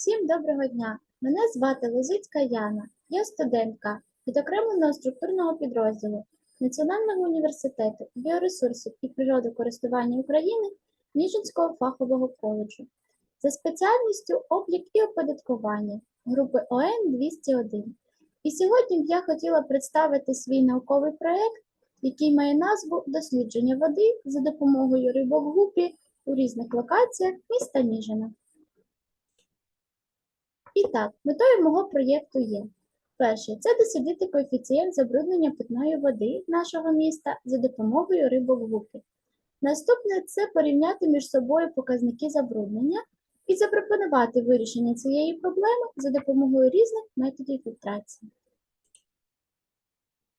Всім доброго дня! Мене звати Лозицька Яна. Я студентка відокремленого структурного підрозділу Національного університету біоресурсів і природокористування України Ніжинського фахового коледжу за спеціальністю облік і оподаткування групи ОН 201. І сьогодні б я хотіла представити свій науковий проєкт, який має назву Дослідження води за допомогою рибок гупі у різних локаціях міста Ніжина. І так, метою мого проєкту є перше це дослідити коефіцієнт забруднення питної води нашого міста за допомогою рибок гуки. Наступне це порівняти між собою показники забруднення і запропонувати вирішення цієї проблеми за допомогою різних методів фільтрації.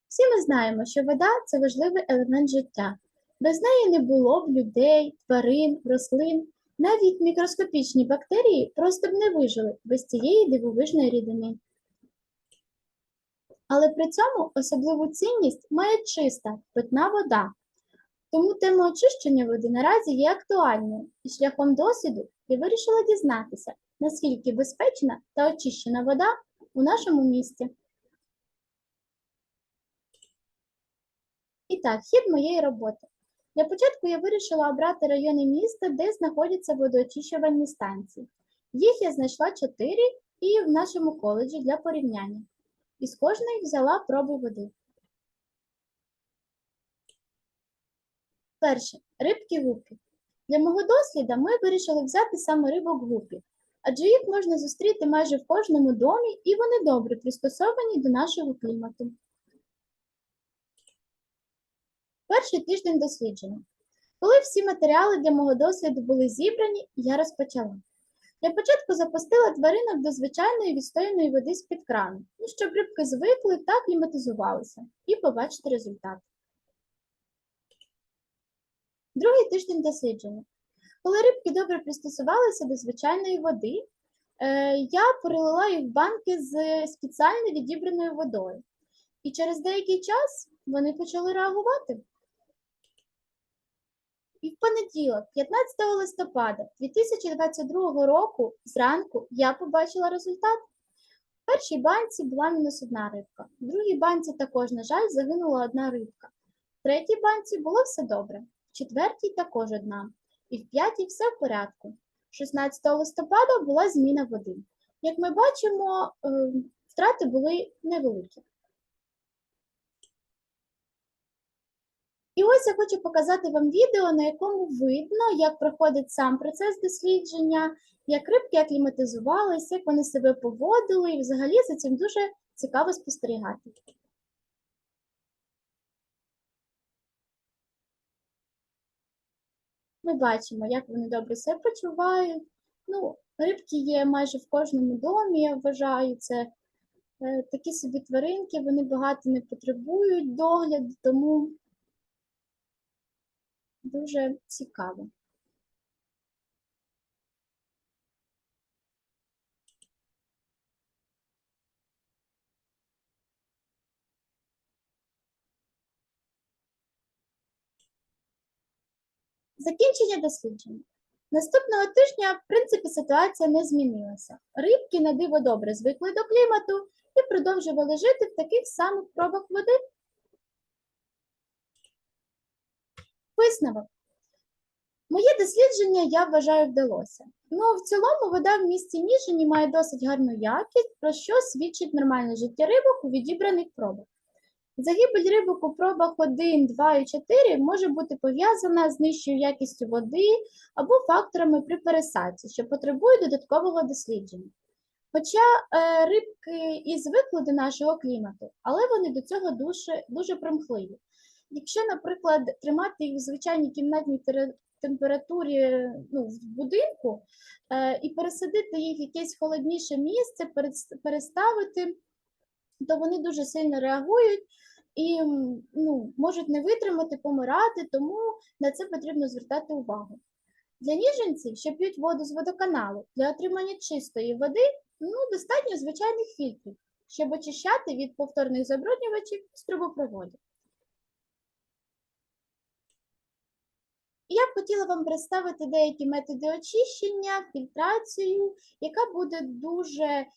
Всі ми знаємо, що вода це важливий елемент життя. Без неї не було б людей, тварин, рослин, навіть мікроскопічні бактерії просто б не вижили без цієї дивовижної рідини. Але при цьому особливу цінність має чиста питна вода. Тому тема очищення води наразі є актуальною, і шляхом досвіду я вирішила дізнатися, наскільки безпечна та очищена вода у нашому місті. І так, хід моєї роботи. Для початку я вирішила обрати райони міста, де знаходяться водоочищувальні станції. Їх я знайшла чотири і в нашому коледжі для порівняння. Із кожної взяла проби води. Перше рибки гупі. Для мого досліду ми вирішили взяти саме рибок гупі, адже їх можна зустріти майже в кожному домі і вони добре пристосовані до нашого клімату. Перший тиждень дослідження. Коли всі матеріали для мого досліду були зібрані, я розпочала. Для початку запустила тваринок до звичайної відстояної води з-під крану, ну, щоб рибки звикли та кліматизувалися, і побачити результат. Другий тиждень дослідження. Коли рибки добре пристосувалися до звичайної води, е, я перелила їх в банки з спеціально відібраною водою. І через деякий час вони почали реагувати. І в понеділок, 15 листопада 2022 року, зранку я побачила результат. В першій банці була мінус одна рибка, в другій банці також, на жаль, загинула одна рибка. В третій банці було все добре, в четвертій також одна, і в п'ятій все в порядку. 16 листопада була зміна води. Як ми бачимо, е, втрати були невеликі. І ось я хочу показати вам відео, на якому видно, як проходить сам процес дослідження, як рибки акліматизувалися, як вони себе поводили, і взагалі за цим дуже цікаво спостерігати. Ми бачимо, як вони добре себе почувають. Ну, рибки є майже в кожному домі, я вважаю, це е, такі собі тваринки, вони багато не потребують догляду, тому дуже цікаво. Закінчення дослідження. Наступного тижня, в принципі, ситуація не змінилася. Рибки на диво добре звикли до клімату і продовжували жити в таких самих пробах води. Висновок. Моє дослідження, я вважаю, вдалося. Ну, в цілому, вода в місті Ніжині має досить гарну якість, про що свідчить нормальне життя рибок у відібраних пробах. Загибель рибок у пробах 1, 2 і 4 може бути пов'язана з нижчою якістю води або факторами при пересадці, що потребують додаткового дослідження. Хоча е, рибки і звикли до нашого клімату, але вони до цього дуже, дуже примхливі. Якщо, наприклад, тримати їх в звичайній кімнатній температурі ну, в будинку е, і пересадити їх в якесь холодніше місце, переставити, то вони дуже сильно реагують і ну, можуть не витримати, помирати, тому на це потрібно звертати увагу. Для ніженців, що п'ють воду з водоканалу, для отримання чистої води ну, достатньо звичайних фільтрів, щоб очищати від повторних забруднювачів з трубопроводів. Я б хотіла вам представити деякі методи очищення, фільтрацію, яка буде дуже е,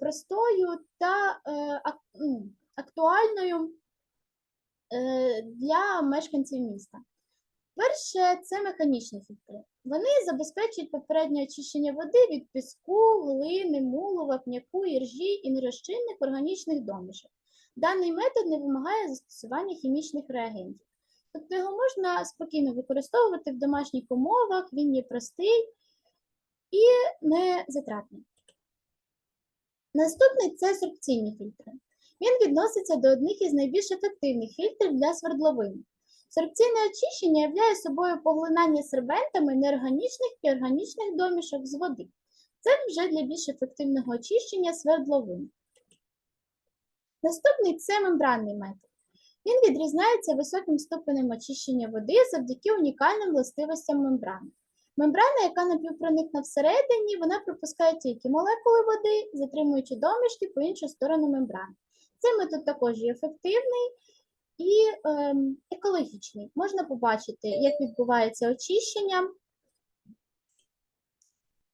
простою та е, м, актуальною е, для мешканців міста. Перше це механічні фільтри. Вони забезпечують попереднє очищення води від піску, глини, мулу, вапняку, іржі і нерозчинних органічних домішок. Даний метод не вимагає застосування хімічних реагентів. Тобто його можна спокійно використовувати в домашніх умовах, він є простий і не затратний. Наступний це сорбційні фільтри. Він відноситься до одних із найбільш ефективних фільтрів для свердловин. Сорбційне очищення являє собою поглинання сербентами неорганічних і органічних домішок з води. Це вже для більш ефективного очищення свердловин. Наступний це мембранний метод. Він відрізняється високим ступенем очищення води завдяки унікальним властивостям мембрани. Мембрана, яка напівпроникна всередині, вона пропускає тільки молекули води, затримуючи домішки по іншу сторону мембрани. Цей метод також є ефективний і ем, екологічний. Можна побачити, як відбувається очищення,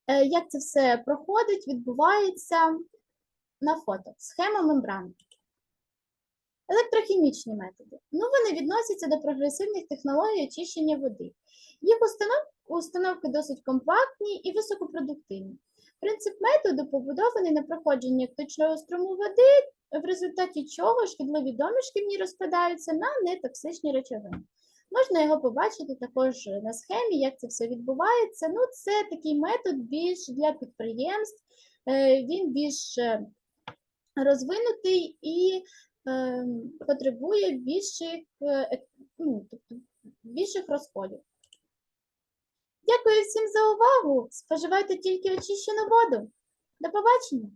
е, як це все проходить, відбувається на фото. Схема мембрани. Електрохімічні методи. Ну, вони відносяться до прогресивних технологій очищення води. Їх установ... установки досить компактні і високопродуктивні. Принцип методу побудований на проходженні точного струму води, в результаті чого шкідливі домішки в ній розпадаються на нетоксичні речовини. Можна його побачити також на схемі, як це все відбувається. Ну, це такий метод більш для підприємств, е, він більш е, розвинутий і потребує більших, е, ну, тобто більших розходів. Дякую всім за увагу. Споживайте тільки очищену воду. До побачення!